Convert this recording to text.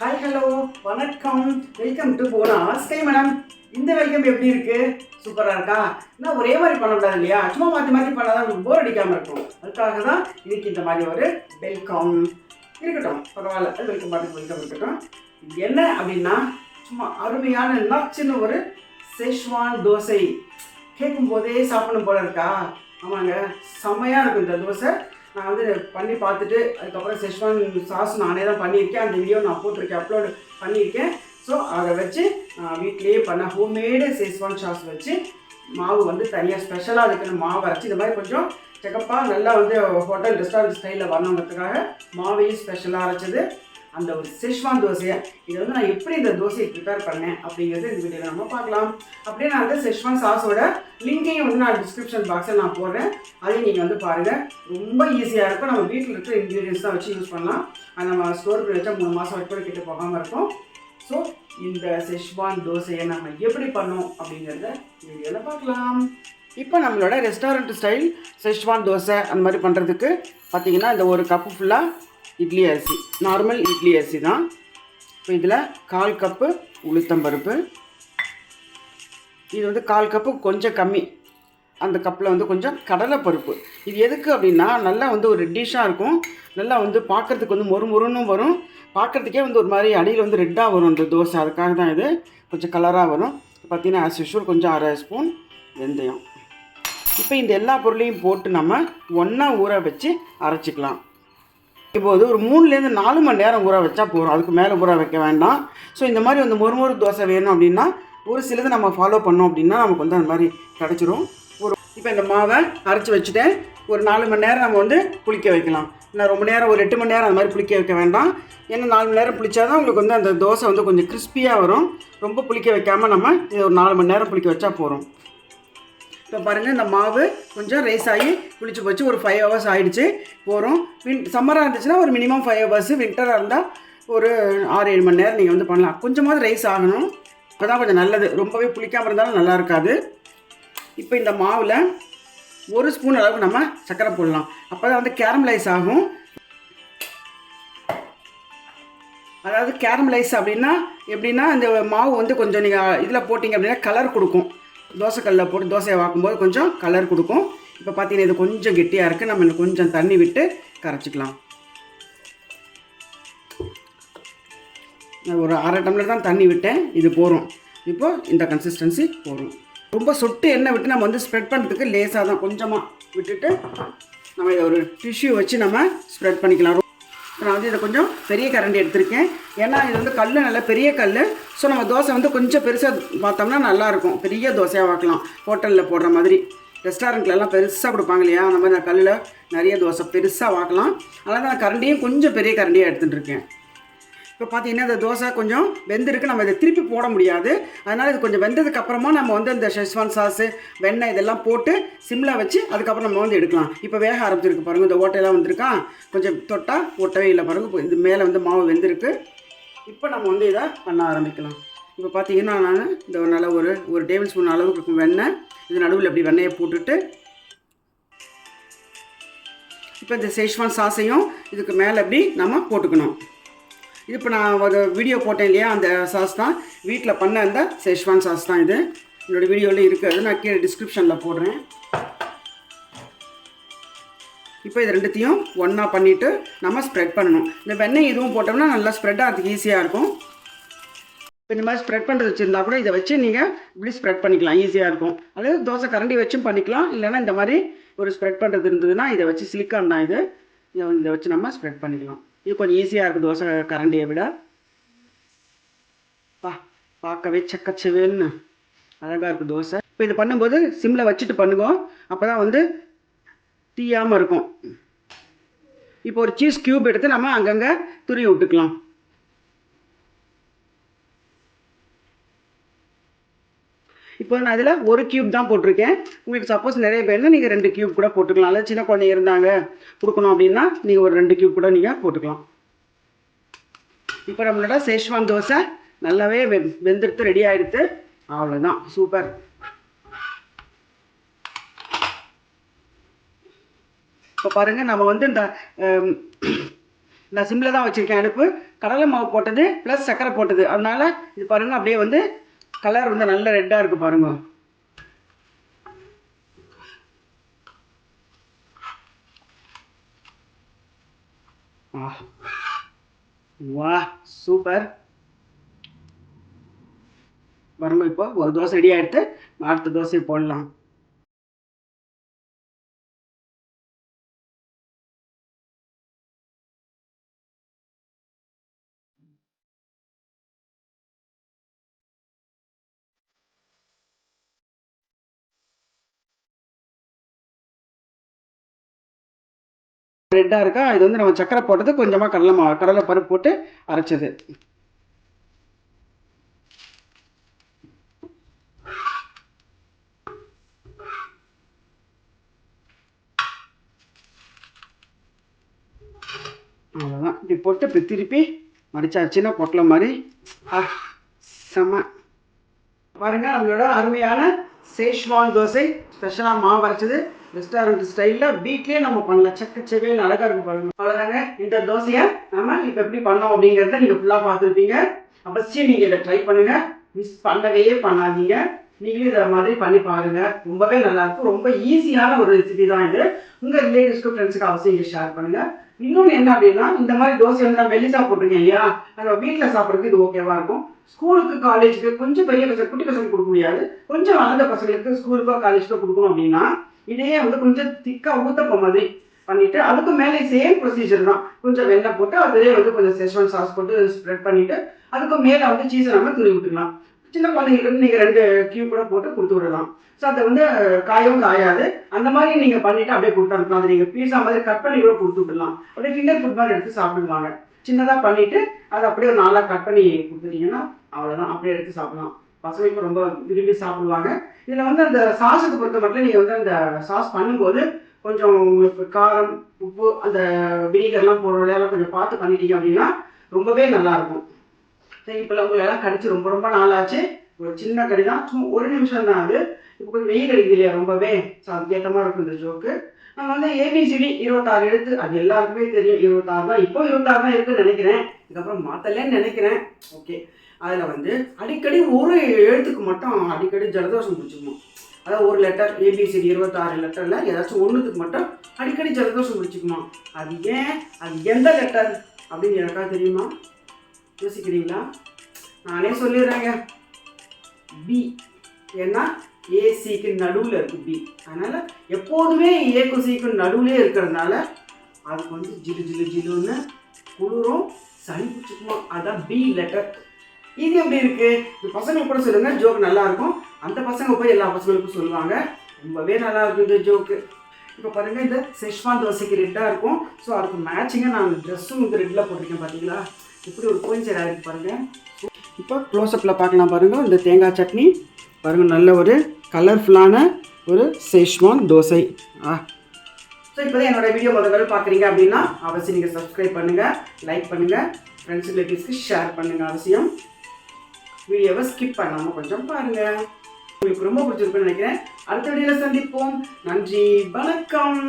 Hi hello வணக்கம். Welcome to போனாஸ் கை மேடம் இந்த வெல்கம் எப்படி இருக்கு? சூப்பராக இருக்கா? நான் ஒரே மாதிரி பண்ணக்கூடாது இல்லையா? சும்மா மாற்றி மாற்றி பண்ணாதான் உங்களுக்கு போர் அடிக்காமல் இருக்கும். அதுக்காக தான் இன்னைக்கு இந்த மாதிரி ஒரு வெல்கம் இருக்கட்டும். பரவாயில்ல. வெல்கம் பார்த்து வெல்கம் இருக்கட்டும். என்ன அப்படின்னா சும்மா அருமையான நச்சுன்னு ஒரு செஷ்வான் தோசை. கேட்கும் போதே சாப்பிடணும் போல இருக்கா? ஆமாங்க. செம்மையாக இருக்கும் இந்த தோசை. நான் வந்து பண்ணி பார்த்துட்டு அதுக்கப்புறம் செஷ்வான் சாஸ் நானே தான் பண்ணியிருக்கேன். அந்த வீடியோ நான் போட்டிருக்கேன் அப்லோடு பண்ணியிருக்கேன். ஸோ அதை வச்சு நான் வீட்லேயே பண்ண ஹோம்மேடு செஷ்வான் சாஸ் வச்சு மாவு வந்து தனியாக ஸ்பெஷலாக அதுக்குன்னு மாவை அரைச்சி இந்த மாதிரி கொஞ்சம் செக்கப்பாக நல்லா வந்து ஹோட்டல் ரெஸ்டாரண்ட் ஸ்டைலில் வரணுங்கிறதுக்காக மாவையும் ஸ்பெஷலாக அரைச்சது. அந்த ஒரு செஷ்வான் தோசையை இதை வந்து நான் எப்படி இந்த தோசையை ப்ரிப்பேர் பண்ணேன் அப்படிங்கிறது இந்த வீடியோவில் நம்ம பார்க்கலாம். அப்படியே நான் வந்து செஷ்வான் சாஸோட லிங்கையும் வந்து நான் டிஸ்கிரிப்ஷன் பாக்ஸில் நான் போடுறேன். அதையும் நீங்கள் வந்து பாருங்கள் ரொம்ப ஈஸியாக இருக்கும். நம்ம வீட்டில் இருக்கிற இன்க்ரீடியன்ஸ் தான் வச்சு யூஸ் பண்ணலாம். அது நம்ம ஸ்டோர் பண்ணி வச்சா மூணு மாதம் வரைக்கும் கிட்ட போகாமல் இருக்கும். ஸோ இந்த செஷ்வான் தோசையை நம்ம எப்படி பண்ணோம் அப்படிங்கிறத வீடியோவில் பார்க்கலாம். இப்போ நம்மளோட ரெஸ்டாரண்ட் ஸ்டைல் செஷ்வான் தோசை அந்த மாதிரி பண்ணுறதுக்கு பார்த்தீங்கன்னா இந்த ஒரு கப்பு ஃபுல்லாக இட்லி அரிசி. நார்மல் இட்லி அரிசி தான். இப்போ இதில் கால் கப்பு உளுத்தம்பருப்பு இது வந்து கால் கப்பு கொஞ்சம் கம்மி. அந்த கப்பில் வந்து கொஞ்சம் கடலைப்பருப்பு இது எதுக்கு அப்படின்னா நல்லா வந்து ஒரு டிஷ்ஷாக இருக்கும். நல்லா வந்து பார்க்குறதுக்கு வந்து மொறு மொறுன்னு வரும். பார்க்குறதுக்கே வந்து ஒரு மாதிரி அடியில் வந்து ரெட்டாக வரும் இந்த தோசை. அதுக்காக தான் இது. கொஞ்சம் கலராக வரும். பார்த்தீங்கன்னா ஆஸ் யூஷுவல் கொஞ்சம் அரை ஸ்பூன் வெந்தயம். இப்போ இந்த எல்லா பொருளையும் போட்டு நம்ம ஒன்றா ஊற வச்சு அரைச்சிக்கலாம். இப்போது ஒரு மூணுலேருந்து நாலு மணி நேரம் ஊற வச்சா போகிறோம் அதுக்கு மேலே ஊற வைக்க வேண்டாம். ஸோ இந்த மாதிரி வந்து மொறு மொறு தோசை வேணும் அப்படின்னா ஒரு சிலது நம்ம ஃபாலோ பண்ணோம் அப்படின்னா நமக்கு வந்து அந்த மாதிரி கிடச்சிரும். ஒரு இப்போ இந்த மாவை அரைச்சி வச்சுட்டேன். ஒரு நாலு மணி நேரம் நம்ம வந்து புளிக்க வைக்கலாம். நான் ரொம்ப நேரம் ஒரு எட்டு மணி நேரம் அந்த மாதிரி புளிக்க வைக்க வேண்டாம். ஏன்னா நாலு மணி நேரம் புளிச்சாதான் உங்களுக்கு வந்து அந்த தோசை வந்து கொஞ்சம் கிறிஸ்பியாக வரும். ரொம்ப புளிக்க வைக்காமல் நம்ம இதை ஒரு நாலு மணி நேரம் புளிக்க வச்சா போகிறோம் இப்போ பாருங்கள் இந்த மாவு கொஞ்சம் ரைஸ் ஆகி புளிச்சு போச்சு. ஒரு ஃபைவ் ஹவர்ஸ் ஆகிடுச்சு போகிறோம் வின் சம்மராக இருந்துச்சுன்னா ஒரு மினிமம் ஃபைவ் ஹவர்ஸ் வின்டராக இருந்தால் ஒரு ஆறு ஏழு மணி நேரம் நீங்கள் வந்து பண்ணலாம். கொஞ்சமாவது ரைஸ் ஆகணும். அப்போ தான் கொஞ்சம் நல்லது. ரொம்பவே புளிக்காமல் இருந்தாலும் நல்லா இருக்காது. இப்போ இந்த மாவில் ஒரு ஸ்பூன் அளவுக்கு நம்ம சர்க்கரை போடலாம். அப்போ தான் வந்து கேரமலைஸ் ஆகும். அதாவது கேரமலைஸ் அப்படின்னா எப்படின்னா இந்த மாவு வந்து கொஞ்சம் நீங்கள் இதில் போட்டிங்க அப்படின்னா கலர் கொடுக்கும். தோசைக்கல்லில் போட்டு தோசையை வாக்கும்போது கொஞ்சம் கலர் கொடுக்கும். இப்போ பார்த்தீங்கன்னா இது கொஞ்சம் கெட்டியாக இருக்குது நம்ம கொஞ்சம் தண்ணி விட்டு கரைச்சிக்கலாம். ஒரு அரை டம்ளர் தான் தண்ணி விட்டேன். இது போகிறோம் இப்போது இந்த கன்சிஸ்டன்சி போகிறோம் ரொம்ப சொட்டு எண்ணெய் விட்டு நம்ம வந்து ஸ்ப்ரெட் பண்ணுறதுக்கு லேசாக தான் கொஞ்சமாக விட்டுட்டு நம்ம இதை ஒரு டிஷ்யூ வச்சு நம்ம ஸ்ப்ரெட் பண்ணிக்கலாம். நான் வந்து இதை கொஞ்சம் பெரிய கரண்டி எடுத்திருக்கேன். ஏன்னா இது வந்து கல் நல்ல பெரிய கல் ஸோ நம்ம தோசை வந்து கொஞ்சம் பெருசாக பார்த்தோம்னா நல்லாயிருக்கும். பெரிய தோசையாக பார்க்கலாம். ஹோட்டலில் போடுற மாதிரி. ரெஸ்டாரண்ட்லலாம் பெருசாக கொடுப்பாங்க இல்லையா? அந்த மாதிரி நான் கல்லில் நிறைய தோசை பெருசாக வாக்கலாம் அதனால் நான் கரண்டியும் கொஞ்சம் பெரிய கரண்டியாக எடுத்துகிட்டு இருக்கேன் இப்போ பார்த்தீங்கன்னா இந்த தோசை கொஞ்சம் வெந்திருக்கு. நம்ம இதை திருப்பி போட முடியாது. அதனால் இது கொஞ்சம் வெந்ததுக்கு அப்புறமா நம்ம வந்து இந்த ஷெஸ்வான் சாஸு வெண்ணெய் இதெல்லாம் போட்டு சிம்மில் வச்சு அதுக்கப்புறம் நம்ம வந்து எடுக்கலாம். இப்போ வேக ஆரம்பிச்சிருக்கு பாருங்கள் இந்த ஓட்டையெல்லாம் வந்திருக்கா? கொஞ்சம் தொட்டால் ஒட்டவே இல்லை பாருங்கள் இப்போ இது மேலே வந்து மாவு வெந்திருக்கு. இப்போ நம்ம வந்து இதை பண்ண ஆரம்பிக்கலாம். இப்போ பார்த்தீங்கன்னா நான் இந்த ஒரு நல்ல ஒரு ஒரு டேபிள் ஸ்பூன் அளவுக்கு இருக்கும் வெண்ணெய். இது நடுவில் அப்படி வெண்ணெயை போட்டுட்டு இப்போ இந்த சேஷ்வான் சாஸையும் இதுக்கு மேலே அப்படி நம்ம போட்டுக்கணும். இது இப்போ நான் ஒரு வீடியோ போட்டேன் இல்லையா அந்த சாஸ் தான். வீட்டில் பண்ண அந்த சேஷ்வான் சாஸ் தான் இது. என்னோடய வீடியோவில் இருக்குது நான் கீழே டிஸ்கிரிப்ஷனில் போடுறேன். இப்போ இது ரெண்டுத்தையும் ஒன்றா பண்ணிவிட்டு நம்ம ஸ்ப்ரெட் பண்ணணும். இந்த வெண்ணெய் இதுவும் போட்டோம்னா நல்லா ஸ்ப்ரெட் ஆகிறதுக்கு ஈஸியாக இருக்கும். இப்போ இந்த மாதிரி ஸ்ப்ரெட் பண்ணுறது வச்சுருந்தா கூட இதை வச்சு நீங்கள் இப்படி ஸ்ப்ரெட் பண்ணிக்கலாம். ஈஸியாக இருக்கும். அதாவது தோசை கரண்டி வச்சும் பண்ணிக்கலாம். இல்லைன்னா இந்த மாதிரி ஒரு ஸ்ப்ரெட் பண்ணுறது இருந்ததுன்னா இதை வச்சு சிலிக்கான் தான் இது. இதை வச்சு நம்ம ஸ்ப்ரெட் பண்ணிக்கலாம். இது கொஞ்சம் ஈஸியாக இருக்குது தோசை கரண்டியை விட. பா பார்க்கவே சக்கச்சவேல்னு அழகாக இருக்குது தோசை. இப்போ இது பண்ணும்போது சிம்மில் வச்சுட்டு பண்ணுவோம் அப்போ தான் வந்து தீயாமல் இருக்கும். இப்போ ஒரு சீஸ் க்யூப் எடுத்து நம்ம அங்கங்கே துருவி விட்டுக்கலாம். இப்போ நான் அதில் ஒரு க்யூப் தான் போட்டிருக்கேன். உங்களுக்கு சப்போஸ் நிறைய பேர்னா நீங்கள் ரெண்டு க்யூப் கூட போட்டுக்கலாம். இல்லை சின்ன குழந்தைங்க இருந்தாங்க கொடுக்கணும் அப்படின்னா நீங்கள் ஒரு ரெண்டு க்யூப் கூட நீங்கள் போட்டுக்கலாம். இப்போ நம்மளோட சேஷ்வான் தோசை நல்லாவே வெ வெந்துடுத்து ரெடி ஆகிடுத்து அவ்வளோதான் சூப்பர் இப்போ பாருங்கள் நம்ம வந்து இந்த நான் சிம்மில் தான் வச்சுருக்கேன் அடுப்பு. கடலை மாவு போட்டது ப்ளஸ் சர்க்கரை போட்டது. அதனால் இது பாருங்கள் அப்படியே வந்து கலர் வந்து நல்ல ரெட்டாக இருக்குது பாருங்க. வா சூப்பர். பாருங்க இப்போ ஒரு தோசை ரெடி ஆகிடுத்து அடுத்த தோசையை போடலாம். ரெட்டாக இருக்கா? இது வந்து நம்ம சக்கரை போட்டது கொஞ்சமாக கடலை மாவு கடலை பருப்பு போட்டு அரைச்சது. அவ்வளோதான் இப்படி போட்டு இப்படி திருப்பி மடிச்சாச்சுன்னா பொட்டலை மாதிரி ஆ செம. பாருங்க நம்மளோட அருமையான சேஷ்வான் தோசை ஸ்பெஷலாக மாவு அரைச்சது. ரெஸ்டாரண்ட் ஸ்டைலில் வீட்லேயே நம்ம பண்ணலாம். செக்க செவையில் அழகாக இருக்கும் பாருங்க. அவ்வளோதாங்க இந்த தோசையை? நம்ம இப்போ எப்படி பண்ணோம் அப்படிங்கிறத நீங்கள் ஃபுல்லாக பார்த்துருப்பீங்க. அவசியம் நீங்கள் இதை ட்ரை பண்ணுங்கள் மிஸ் பண்ணவே பண்ணாதீங்க. நீங்களும் இதை மாதிரி பண்ணி பாருங்கள் ரொம்பவே நல்லாயிருக்கும் ரொம்ப ஈஸியான ஒரு ரெசிபி தான் இது. உங்கள் ரிலேட்டிவ்ஸ்க்கு ஃப்ரெண்ட்ஸுக்கு அவசியம் இங்கே ஷேர் பண்ணுங்கள் இன்னொன்று என்ன அப்படின்னா இந்த மாதிரி தோசை வந்து நான் மெல்லிசா போட்டிருக்கேன் இல்லையா? நம்ம வீட்டில் சாப்பிட்றதுக்கு இது ஓகேவா இருக்கும். ஸ்கூலுக்கு காலேஜுக்கு கொஞ்சம் பெரிய பசங்க குட்டி பசங்க கொடுக்க முடியாது. கொஞ்சம் வளர்ந்த பசங்களுக்கு ஸ்கூலுக்கோ காலேஜுக்கோ கொடுக்கணும் அப்படின்னா இதையே வந்து கொஞ்சம் திக்காக ஊத்தப்பம் மாதிரி பண்ணிவிட்டு அதுக்கு மேலே சேம் ப்ரொசீஜர் தான். கொஞ்சம் வெண்ணெய் போட்டு அதுலேயே வந்து கொஞ்சம் செஸ்வான் சாஸ் போட்டு ஸ்ப்ரெட் பண்ணிவிட்டு அதுக்கு மேலே வந்து சீஸை நம்ம துணி விட்டுக்கலாம். சின்ன குழந்தைங்களுக்கு நீங்கள் ரெண்டு கியூ கூட போட்டு கொடுத்து விடலாம். ஸோ அதை வந்து காயவும் காயாது. அந்த மாதிரி நீங்கள் பண்ணிவிட்டு அப்படியே கொடுத்து அனுப்பலாம் அதை நீங்கள் பீஸா மாதிரி கட் பண்ணி கூட கொடுத்து விடலாம். அப்படியே ஃபிங்கர் ஃபுட் மாதிரி எடுத்து சாப்பிடுவாங்க. சின்னதாக பண்ணிவிட்டு அதை அப்படியே ஒரு நாளாக கட் பண்ணி கொடுத்துட்டீங்கன்னா அவ்வளோதான் அப்படியே எடுத்து சாப்பிடலாம். பசங்களுக்கு ரொம்ப விரும்பி சாப்பிடுவாங்க. இதில் வந்து அந்த சாஸுக்கு பொறுத்த மட்டும் நீங்கள் வந்து அந்த சாஸ் பண்ணும்போது கொஞ்சம் காரம் உப்பு அந்த வினிகர்லாம் போடுறதெல்லாம் கொஞ்சம் பார்த்து பண்ணிட்டீங்க அப்படின்னா ரொம்பவே நல்லாயிருக்கும். சரி இப்போல்லாம் உங்களுக்கு எல்லாம் கடிச்சு ரொம்ப ரொம்ப நாளாச்சு. ஒரு சின்ன கடி தான். சும்மா ஒரு நிமிஷம் தான் அது. இப்போ கொஞ்சம் வெயில் அடிக்குது இல்லையா ரொம்பவே? ஸோ இருக்கும் இந்த ஜோக்கு நம்ம வந்து ஏபிசிடி இருபத்தாறு எடுத்து அது எல்லாருக்குமே தெரியும். இருபத்தாறு தான் இப்போ இருபத்தாறு தான் இருக்குன்னு நினைக்கிறேன். இதுக்கப்புறம் மாற்றலன்னு நினைக்கிறேன். ஓகே அதில் வந்து அடிக்கடி ஒரு எழுத்துக்கு மட்டும் அடிக்கடி ஜலதோஷம் பிடிச்சிக்குமா அதாவது ஒரு லெட்டர் ஏபிசிடி இருபத்தாறு லெட்டரில் ஏதாச்சும் ஒன்றுத்துக்கு மட்டும் அடிக்கடி ஜலதோஷம் பிடிச்சிக்குமா? அது ஏன்? அது எந்த லெட்டர் அப்படின்னு எனக்கா தெரியுமா? யோசிக்கிறீங்களா? நானே சொல்லிடுறேங்க. பி ஏன்னா ஏசிக்கு நடுவில் இருக்குது பி அதனால் எப்போதுமே ஏக்கும் சிக்கும் நடுவுலே இருக்கிறதுனால அதுக்கு வந்து ஜிலு ஜிலு ஜிலுன்னு குளிரும் சளி பிடிச்சிக்குமா? அதான் பி லெட்டர் இது எப்படி இருக்கு? இந்த பசங்களுக்கு கூட சொல்லுங்க ஜோக் நல்லா இருக்கும். அந்த பசங்க போய் எல்லா பசங்களுக்கும் சொல்லுவாங்க. ரொம்பவே நல்லா இருக்கும் இந்த ஜோக்கு இப்போ பாருங்க இந்த செஷ்வான் தோசைக்கு ரெட்டாக இருக்கும். ஸோ அதுக்கு மேட்சிங்காக நான் ட்ரெஸ்ஸும் இந்த ரெட்டில் போட்டிருக்கேன் பார்த்தீங்களா இப்படி ஒரு கோயின்சைட் இருக்குது பாருங்க. இப்போ க்ளோஸ்அப்பில் பார்க்கலாம் பாருங்கள் இந்த தேங்காய் சட்னி. பாருங்க நல்ல ஒரு கலர்ஃபுல்லான ஒரு செஷ்வான் தோசை. ஆ. ஸோ இப்போ என்னோட வீடியோ முதல்ல பார்க்குறீங்க அப்படின்னா அவசியம் நீங்கள் சப்ஸ்கிரைப் பண்ணுங்கள் லைக் பண்ணுங்கள் ஃப்ரெண்ட்ஸ் ரிலேட்டிவ்ஸ்க்கு ஷேர் பண்ணுங்கள் அவசியம். வீடியோவை ஸ்கிப் பண்ணாமல் கொஞ்சம் பாருங்கள் உங்களுக்கு ரொம்ப பிடிச்சிருக்குன்னு நினைக்கிறேன். அடுத்த வீடியோவில் சந்திப்போம். நன்றி. வணக்கம்.